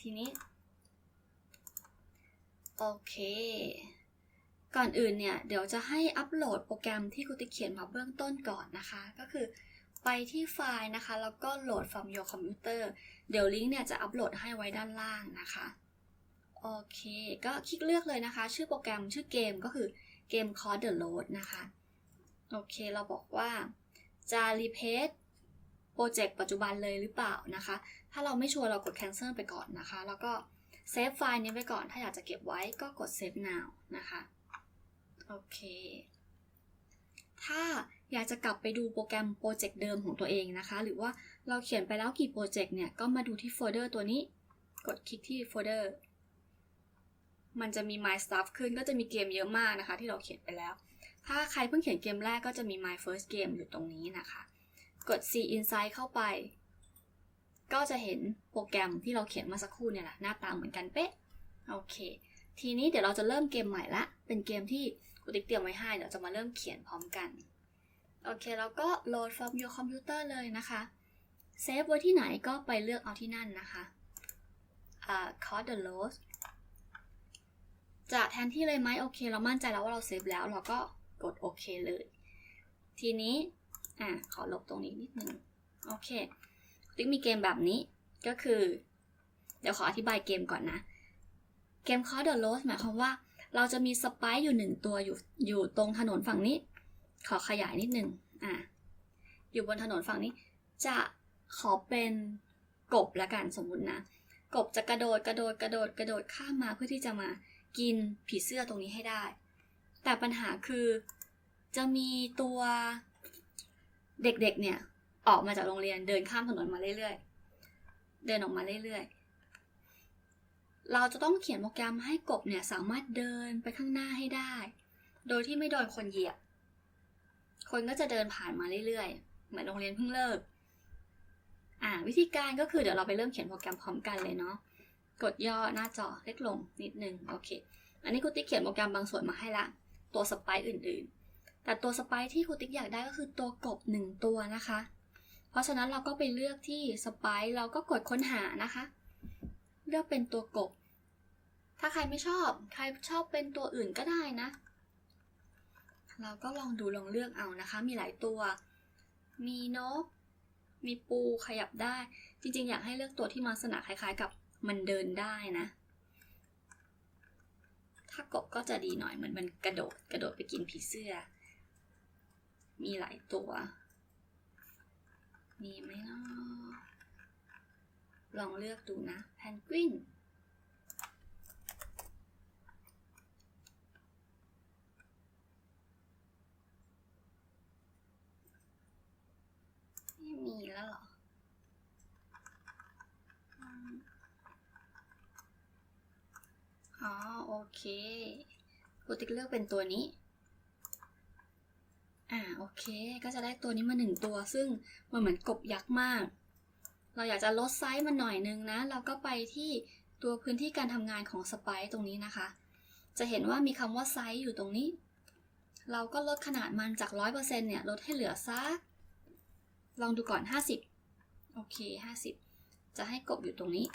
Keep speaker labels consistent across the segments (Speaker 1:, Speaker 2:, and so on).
Speaker 1: ทีนี้ โอเค ก่อนอื่นเนี่ย เดี๋ยวจะให้อัปโหลดโปรแกรมที่ครูติเขียนมาเบื้องต้นก่อนนะคะ ก็คือไปที่ไฟล์นะคะ แล้วก็โหลด from your computer เดี๋ยวลิงก์เนี่ยจะอัปโหลดให้ไว้ด้านล่างนะคะ โอเค ก็คลิกเลือกเลยนะคะ ชื่อโปรแกรมชื่อเกมก็คือเกม called the load นะคะ โอเค เราบอกว่าจะ replace โปรเจกต์ปัจจุบันเลยหรือเปล่านะคะ ถ้าเราไม่ชัวร์เรากด cancel ไปก่อนนะคะ แล้วก็เซฟไฟล์นี้ไว้ก่อน ถ้าอยากจะเก็บไว้ก็กด save now นะคะ โอเค ถ้าอยากจะกลับไปดูโปรแกรมโปรเจกต์เดิมของตัวเองนะคะ หรือว่าเราเขียนไปแล้วกี่โปรเจกต์เนี่ย ก็มาดูที่โฟลเดอร์ตัวนี้ กดคลิกที่โฟลเดอร์ มันจะมี my stuff ขึ้น ก็จะมีเกมเยอะมากนะคะ ที่เราเขียนไปแล้ว ถ้าใครเพิ่งเขียนเกมแรกก็จะมี my first game อยู่ตรงนี้นะคะ กด see inside เข้าไป ก็จะเห็นโปรแกรมที่เราเขียนมาสักครู่เนี่ยแหละหน้าตาเหมือนกันเป๊ะโอเค ทีนี้เดี๋ยวเราจะเริ่มเกมใหม่ละ เป็นเกมที่กูติ๊กเตรียมไว้ให้เดี๋ยวจะมาเริ่มเขียนพร้อมกันโอเคแล้วก็ load from your computer เลยนะคะเซฟไว้ที่ไหนก็ไปเลือกเอาที่นั่นนะคะอ่า call the load จะแทนที่เลยไหมโอเคเรามั่นใจแล้วว่าเราเซฟแล้วเราก็กดโอเคเลย ทีนี้อะขอลบตรงนี้นิดนึงโอเค ติ๊กมีเกมแบบนี้ก็คือ เดี๋ยวขออธิบายเกมก่อนนะ เกม Call the Rose หมายความว่า เราจะมีสไปซ์อยู่หนึ่งตัวอยู่อยู่ตรงถนนฝั่งนี้ ขอขยายนิดนึงอะอยู่บนถนนฝั่งนี้ จะขอเป็นกบละกันสมมุตินะ กบจะกระโดดกระโดดกระโดดกระโดดข้ามมาเพื่อที่จะมากินผีเสื้อตรงนี้ให้ได้ แต่ปัญหาคือจะมีตัวเด็กๆเนี่ย ออกมาจากโรงเรียนเดินข้ามถนนมาเรื่อยๆ เดินออกมาเรื่อยๆ เราจะต้องเขียนโปรแกรมให้กบเนี่ยสามารถเดินไปข้างหน้าให้ได้ โดยที่ไม่โดนคนเหยียบ คนก็จะเดินผ่านมาเรื่อยๆ เหมือนโรงเรียนเพิ่งเลิก อ่าวิธีการก็คือเดี๋ยวเราไปเริ่มเขียนโปรแกรมพร้อมกันเลยเนาะ กดย่อหน้าจอเล็กลงนิดนึงโอเค อันนี้คูติ๊กเขียนโปรแกรมบางส่วนมาให้ละ ตัวสไปซ์อื่นๆ แต่ตัวสไปซ์ที่คูติ๊กอยากได้ก็คือตัวกบหนึ่งตัวนะคะ ราะฉะนั้นเราก็ไปเลือกที่สไปซ์เราก็กดค้นหานะคะ เลือกเป็นตัวกบ ถ้าใครไม่ชอบ ใครชอบเป็นตัวอื่นก็ได้นะ เราก็ลองดูลองเลือกเอานะคะ มีหลายตัว มีนก มีปูขยับได้ จริงๆ อยากให้เลือกตัวที่มาลักษณะคล้ายๆ กับมันเดินได้นะ ถ้ากบก็จะดีหน่อยเหมือนมันกระโดดกระโดดไปกินผีเสื้อ มีหลายตัว มีไหมเนาะลองเลือกดูนะแพนกวินไม่มีแล้วหรออ๋อโอเคกูติ๊กเลือกเป็นตัวนี้ อ่าโอเค ก็จะได้ตัวนี้มาหนึ่งตัว ซึ่งมันเหมือนกบยักษ์มาก เราอยากจะลดไซส์มันหน่อยนึงนะ เราก็ไปที่ตัวพื้นที่การทำงานของสไปซ์ตรงนี้นะคะ จะเห็นว่ามีคำว่าไซส์อยู่ตรงนี้ เราก็ลดขนาดมันจาก 100%เนี่ย ลดให้เหลือสัก ลองดูก่อน 50 โอเค 50 จะให้กบอยู่ตรงนี้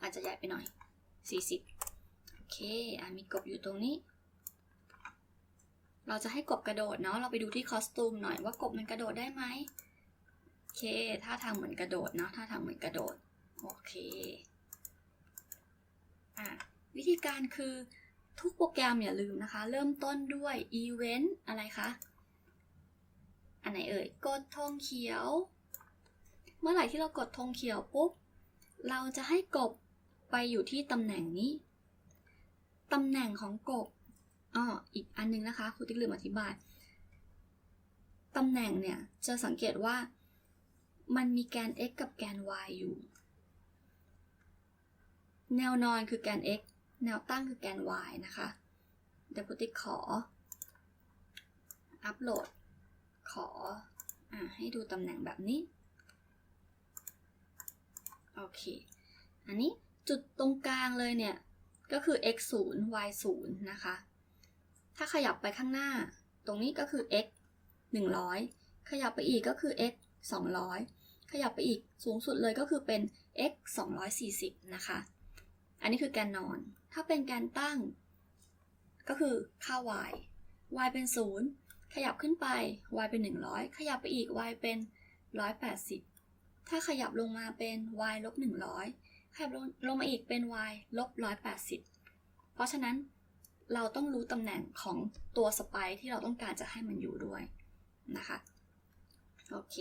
Speaker 1: อาจจะใหญ่ไปหน่อย 40 โอเค อะมีกบอยู่ตรงนี้ เราจะให้กบกระโดดเนาะ เราไปดูที่คอสตูมหน่อยว่ากบมันกระโดดได้ไหมโอเคถ้าทางเหมือนกระโดดเนาะถ้าทางเหมือนกระโดด โอเค อะ วิธีการคือทุกโปรแกรมอย่าลืมนะคะ เริ่มต้นด้วยอีเวนต์อะไรคะ อันไหนเอ่ย กดธงเขียว เมื่อไหร่ที่เรากดธงเขียวปุ๊บ เราจะให้กบไปอยู่ที่ตำแหน่งนี้ ตำแหน่งของกบ อ้ออีกอันนึงนะคะครูติ๊กลืมอธิบายตำแหน่งเนี่ยจะสังเกตว่ามันมีแกน x กับแกน y อยู่ แนวนอนคือแกน x แนวตั้งคือแกน y นะคะเดี๋ยวครูติ๊กขอ อัปโหลด ขออให้ดูตำแหน่งแบบนี้ โอเค อันนี้จุดตรงกลางเลยเนี่ย ก็คือ x 0 y 0นะคะ ถ้าขยับไปข้างหน้า ตรงนี้ก็คือ x 100 ขยับไปอีกก็คือ x 200 ขยับไปอีกสูงสุดเลยก็คือเป็น x 240 นะคะ อันนี้คือแกนนอน ถ้าเป็นแกนตั้ง ก็คือค่า y y เป็น 0 ขยับขึ้นไป y เป็น 100 ขยับไปอีก y เป็น 180 ถ้าขยับลงมาเป็น y ลบ100 ขยับลงมาอีกเป็น y ลบ180 เพราะฉะนั้น เราต้องรู้ตำแหน่งของตัวสไปที่เราต้องการจะให้มันอยู่ด้วยนะคะ โอเค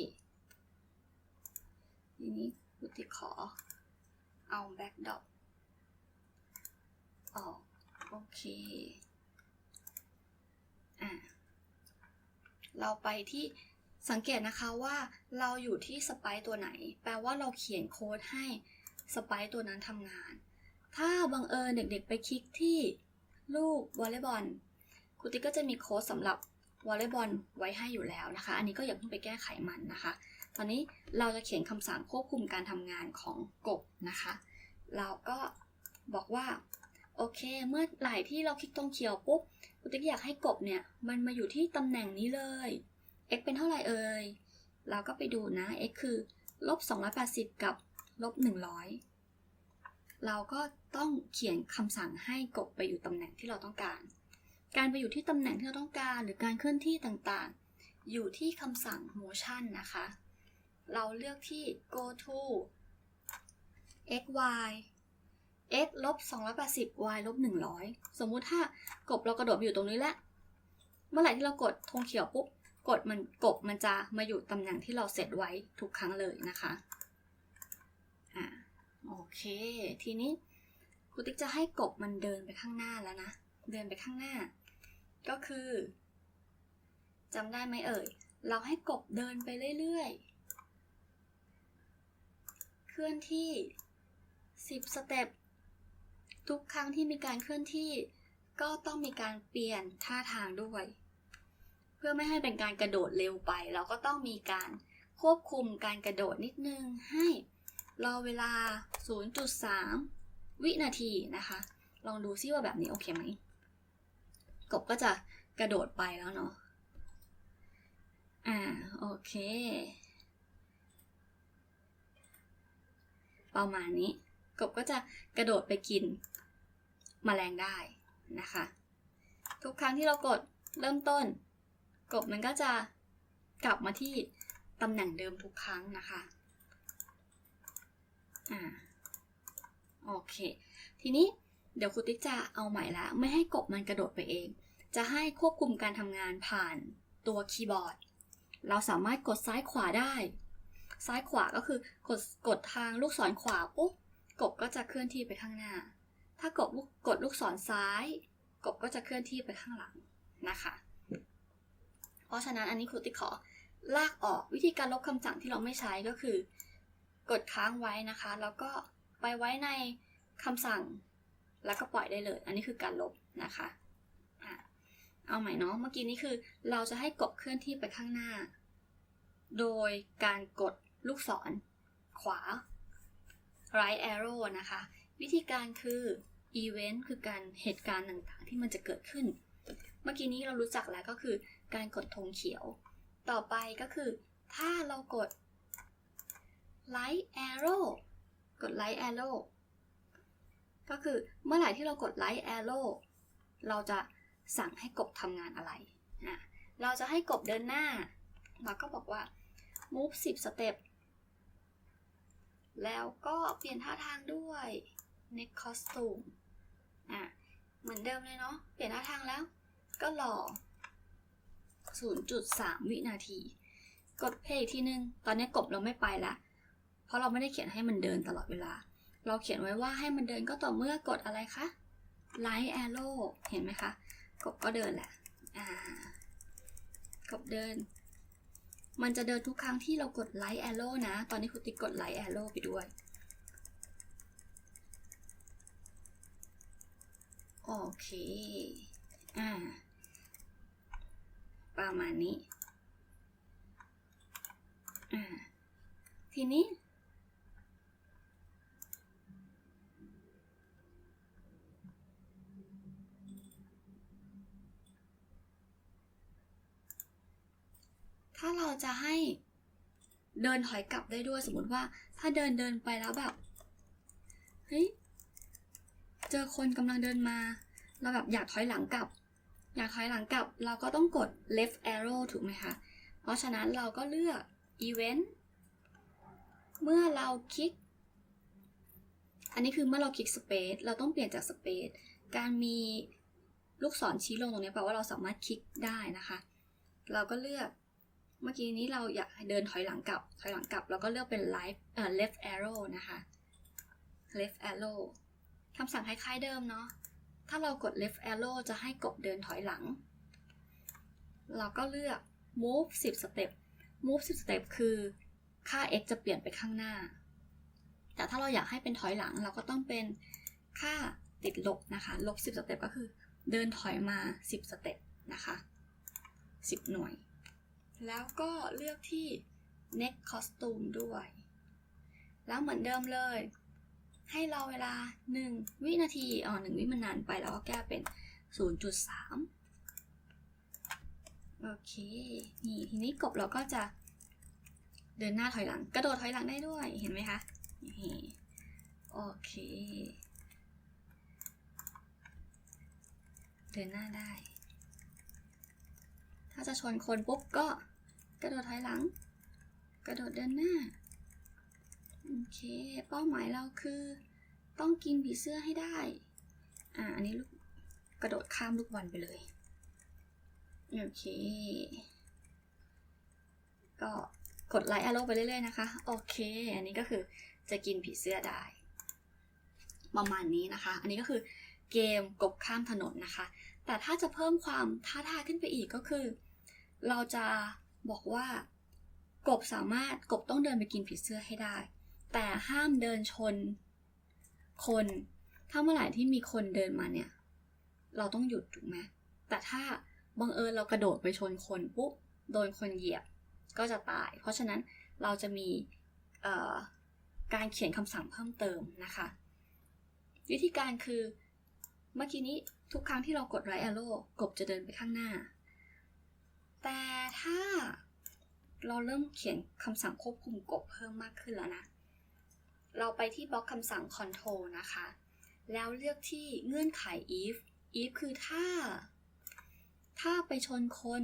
Speaker 1: ทีนี้พุติขอเอาแบ็กดอปออก โอเค อะ เราไปที่สังเกตนะคะว่าเราอยู่ที่สไปตัวไหน แปลว่าเราเขียนโค้ดให้สไปตัวนั้นทำงาน ถ้าบังเอิญเด็กๆไปคลิกที่ ลูกวอลเลย์บอลครูติ๊กก็จะมีโค้ดสำหรับวอลเลย์บอลไว้ให้อยู่แล้วนะคะ อันนี้ก็อย่าเพิ่งไปแก้ไขมันนะคะ ตอนนี้เราจะเขียนคำสั่งควบคุมการทำงานของกบนะคะ เราก็บอกว่าโอเค เมื่อไหร่ที่เราคลิกตรงเขียวปุ๊บครูติ๊กอยากให้กบเนี่ย มันมาอยู่ที่ตำแหน่งนี้เลย x เป็นเท่าไหร่เอ่ย เราก็ไปดูนะ x คือลบ280 กับลบ100 เราก็ต้องเขียนคำสั่งให้กบไปอยู่ตำแหน่งที่เราต้องการ การไปอยู่ที่ตำแหน่งที่เราต้องการ หรือการเคลื่อนที่ต่างๆ อยู่ที่คำสั่ง motion นะคะ เราเลือกที่ go to x y x ลบ280 y ลบ100 สมมุติถ้ากบเรากระโดดอยู่ตรงนี้แหละเมื่อไหร่ที่เรากดธงเขียวปุ๊บ กดมันกบมันจะมาอยู่ตำแหน่งที่เราเซตไว้ทุกครั้งเลยนะคะ โอเค ทีนี้ครูติ๊กจะให้กบมันเดินไปข้างหน้าแล้วนะ เดินไปข้างหน้า ก็คือจำได้ไหมเอ่ย เราให้กบเดินไปเรื่อยๆ เคลื่อนที่ 10 สเต็ป ทุกครั้งที่มีการเคลื่อนที่ ก็ต้องมีการเปลี่ยนท่าทางด้วย เพื่อไม่ให้เป็นการกระโดดเร็วไป เราก็ต้องมีการควบคุมการกระโดดนิดนึงให้ รอเวลา 0.3 วินาทีนะคะ ลองดูซิว่าแบบนี้โอเคไหม กบก็จะกระโดดไปแล้วเนาะ อ่า โอเค ประมาณนี้ กบก็จะกระโดดไปกินมแมลงได้นะคะ ทุกครั้งที่เรากดเริ่มต้น กบมันก็จะกลับมาที่ตำแหน่งเดิมทุกครั้งนะคะ อ่าโอเค ทีนี้เดี๋ยวครูติ๊กจะเอาใหม่ละ ไม่ให้กบมันกระโดดไปเอง จะให้ควบคุมการทำงานผ่านตัวคีย์บอร์ด เราสามารถกดซ้ายขวาได้ ซ้ายขวาก็คือกดกดทางลูกศรขวาปุ๊บกบก็จะเคลื่อนที่ไปข้างหน้า ถ้ากดกกดลูกศรซ้าย กบก็จะเคลื่อนที่ไปข้างหลังนะคะ เพราะฉะนั้นอันนี้ครูติ๊กขอลากออกวิธีการลบคำสั่งที่เราไม่ใช้ก็คือ กดค้างไว้นะคะ แล้วก็ไปไว้ในคำสั่ง แล้วก็ปล่อยได้เลย อันนี้คือการลบนะคะอะเอาใหม่เนาะ เมื่อกี้นี้คือเราจะให้กบเคลื่อนที่ไปข้างหน้า โดยการกดลูกศร ขวา right arrow นะคะ วิธีการคือ event คือการเหตุการณ์ต่างๆ ที่มันจะเกิดขึ้น เมื่อกี้นี้เรารู้จักแล้วก็คือการกดธงเขียว ต่อไปก็คือ ถ้าเรากด light arrow กด light arrow ก็คือเมื่อไหร่ที่เรากด light arrow เราจะสั่งให้กบทำงานอะไรนะเราจะให้กบเดินหน้า เราก็บอกว่า move 10 step แล้วก็เปลี่ยนท่าทางด้วย next costume อะ เหมือนเดิมเลยเนาะ เปลี่ยนท่าทางแล้ว ก็รอ 0.3 วินาที กดเพย์ทีนึง ตอนนี้กบเราไม่ไปละ เพราะเราไม่ได้เขียนให้มันเดินตลอดเวลา เราเขียนไว้ว่าให้มันเดินก็ต่อเมื่อกดอะไรคะ Light Arrow เห็นไหมคะ กบก็เดินแหละอ่ากบเดิน มันจะเดินทุกครั้งที่เรากด Light Arrow นะ ตอนนี้ครูติ๊กกด Light Arrow ไปด้วยโอเค อ่า ประมาณนี้ อ่า ทีนี้ ถ้าเราจะให้เดินถอยกลับได้ด้วยสมมติว่า ถ้าเดินเดินไปแล้วแบบเฮ้ยเจอคนกำลังเดินมา เราแบบอยากถอยหลังกลับ อยากถอยหลังกลับ เราก็ต้องกด left arrow ถูกไหมคะ เพราะฉะนั้นเราก็เลือก event เมื่อเราคลิก อันนี้คือเมื่อเราคลิก space เราต้องเปลี่ยนจาก space การมีลูกศรชี้ลงตรงนี้แปลว่าเราสามารถคลิกได้นะคะ เราก็เลือก เมื่อกี้นี้เราอยากเดินถอยหลังกลับ ถอยหลังกลับเราก็เลือกเป็น left เอ่อ left arrow นะคะ left arrow คำสั่งคล้ายๆเดิมเนาะ ถ้าเรากด left arrow จะให้กบเดินถอยหลัง เราก็เลือก move 10 step move 10 step คือค่า x จะเปลี่ยนไปข้างหน้า แต่ถ้าเราอยากให้เป็นถอยหลังเราก็ต้องเป็นค่าติดลบนะคะ ลบ 10 สเต็ปก็คือ เดินถอยมา 10 สเต็ปนะคะ 10 หน่วย แล้วก็เลือกที่ next costume ด้วย แล้วเหมือนเดิมเลย ให้เราเวลา 1 วินาทีอ๋อ1วิมันนานไปแล้วก็แก้เป็น 0.3 โอเค นี่ทีนี้กบเราก็จะเดินหน้าถอยหลัง กระโดดถอยหลังได้ด้วยเห็นไหมคะโอเค เดินหน้าได้ ถ้าจะชนคนปุ๊บก็กระโดดถอยหลัง กระโดดเดินหน้า โอเค เป้าหมายเราคือต้องกินผีเสื้อให้ได้ อ่า อันนี้ลูกกระโดดข้ามลูกบอลไปเลย โอเค ก็กดไลค์อารมไปเรื่อยๆนะคะ โอเค อันนี้ก็คือจะกินผีเสื้อได้ ประมาณนี้นะคะ อันนี้ก็คือเกมกบข้ามถนนนะคะ แต่ถ้าจะเพิ่มความท้าทายขึ้นไปอีกก็คือ เราจะบอกว่ากบสามารถกบต้องเดินไปกินผีเสื้อให้ได้ แต่ห้ามเดินชน คน ถ้าเมื่อไหร่ที่มีคนเดินมาเนี่ย เราต้องหยุดถูกไหมแต่ถ้าบังเอิญเรากระโดดไปชนคนปุ๊บโดนคนเหยียบก็จะตาย เพราะฉะนั้นเราจะมีการเขียนคำสั่งเพิ่มเติมนะคะ วิธีการคือ เมื่อกี้นี้ทุกครั้งที่เรากดไรแอโร่กบจะเดินไปข้างหน้า แต่ถ้าเราเริ่มเขียนคำสั่งควบคุมกบเพิ่มมากขึ้นแล้วนะ เราไปที่บล็อกคำสั่ง control นะคะ แล้วเลือกที่เงื่อนไข if if คือถ้า ถ้าไปชนคน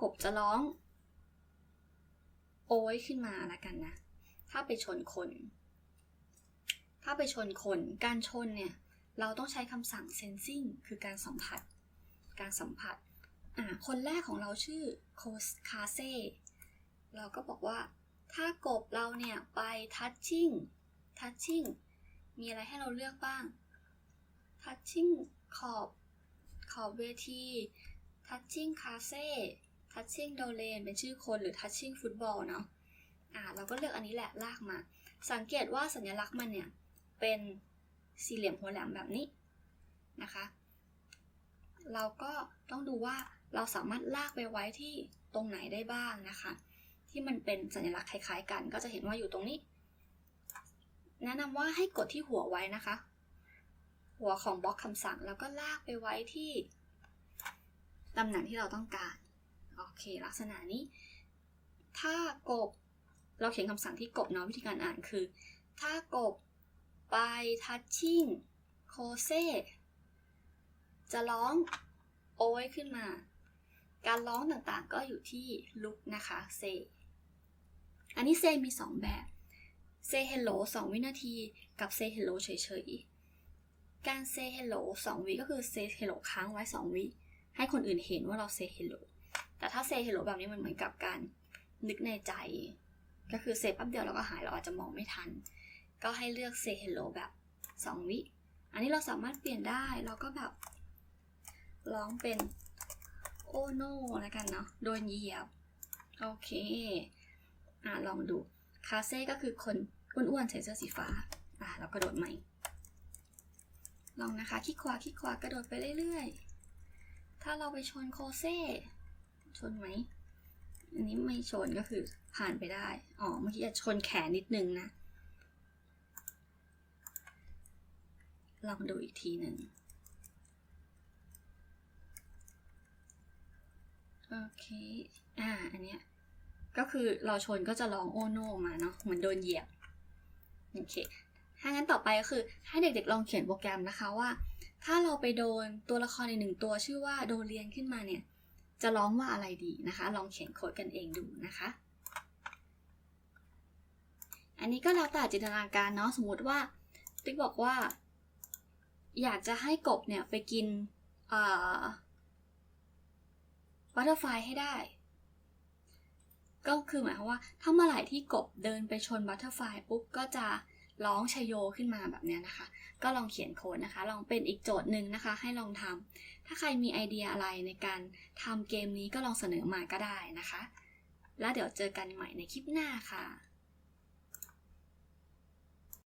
Speaker 1: กบจะร้อง โอ้ยขึ้นมาล้วกันนะ ถ้าไปชนคน ถ้าไปชนคน การชนเนี่ย เราต้องใช้คำสั่ง sensing คือการสัมผัส การสัมผัสอ่าคนแรกของเราชื่อโคสคาเซ่เราก็บอกว่า ถ้ากบเราเนี่ยไป touching touching มีอะไรให้เราเลือกบ้าง touching ขอบขอบเวที touching คาเซ่ touching โดเลนเป็นชื่อคนหรือ touching ฟุตบอลเนาะอ่าเราก็เลือกอันนี้แหละลากมา สังเกตว่าสัญลักษณ์มันเนี่ย เป็น สี่เหลี่ยมหัวแหลมแบบนี้นะคะ เราก็ต้องดูว่าเราสามารถลากไปไว้ที่ตรงไหนได้บ้างนะคะ ที่มันเป็นสัญลักษณ์คล้ายๆ กัน ก็จะเห็นว่าอยู่ตรงนี้ แนะนำว่าให้กดที่หัวไว้นะคะ หัวของบล็อกคำสั่งแล้วก็ลากไปไว้ที่ตำแหน่งที่เราต้องการ โอเค ลักษณะนี้ ถ้ากบ เราเขียนคำสั่งที่กบเนาะวิธีการอ่านคือ ถ้ากบ ไป touching โคเซจะร้องโอ้ยขึ้นมา การร้องต่างๆก็อยู่ที่ลุกนะคะเซอันนี้เซมี 2 แบบเซ hello 2 วินาทีกับเซ hello เฉยๆ การเซ hello 2 วิก็คือเซ hello ค้างไว้ 2 วิ ให้คนอื่นเห็นว่าเราเซ hello แต่ถ้าเซ hello แบบนี้มันเหมือนกับการนึกในใจ ก็คือเซแป๊บเดียวเราก็หายเราอาจจะมองไม่ทัน ก็ให้เลือก say hello แบบ 2 วิ อันนี้เราสามารถเปลี่ยนได้เราก็แบบร้องเป็นโอโนแล้วกันเนาะโดนเหยียบ โอเค อะ ลองดูคาเซ่ก็คือคนอ้วนๆใส่เสื้อสีฟ้า อะ เรากระโดดใหม่ ลองนะคะคลิกขวาคลิกขวากระโดดไปเรื่อยๆ ถ้าเราไปชนโคเซ่ชนไหมอันนี้ไม่ชนก็คือผ่านไปได้ อ๋อ เมื่อกี้จะชนแขนนิดนึงนะ ลองดูอีกทีหนึ่ง โอเค อ่า อันเนี้ย ก็คือเราชนก็จะร้องโอโนมาเนาะ เหมือนโดนเหยียบ โอเค ถ้างั้นต่อไปก็คือให้เด็กๆลองเขียนโปรแกรมนะคะว่า ถ้าเราไปโดนตัวละครในหนึ่งตัวชื่อว่าโดนเรียนขึ้นมาเนี่ย จะร้องว่าอะไรดีนะคะ ลองเขียนโค้ดกันเองดูนะคะอันนี้ก็แล้วแต่จินตนาการเนาะสมมติว่าติ๊กบอกว่า อยากจะให้กบเนี่ยไปกินบัตเตอร์ไฟให้ได้ ก็คือหมายความว่าถ้าเมื่อไหร่ที่กบเดินไปชนบัตเตอร์ไฟปุ๊บก็จะร้องชโยขึ้นมาแบบนี้นะคะ ก็ลองเขียนโค้ดนะคะ ลองเป็นอีกโจทย์หนึ่งนะคะ ให้ลองทำถ้าใครมีไอเดียอะไรในการทำเกมนี้ก็ลองเสนอมาก็ได้นะคะ แล้วเดี๋ยวเจอกันใหม่ในคลิปหน้าค่ะ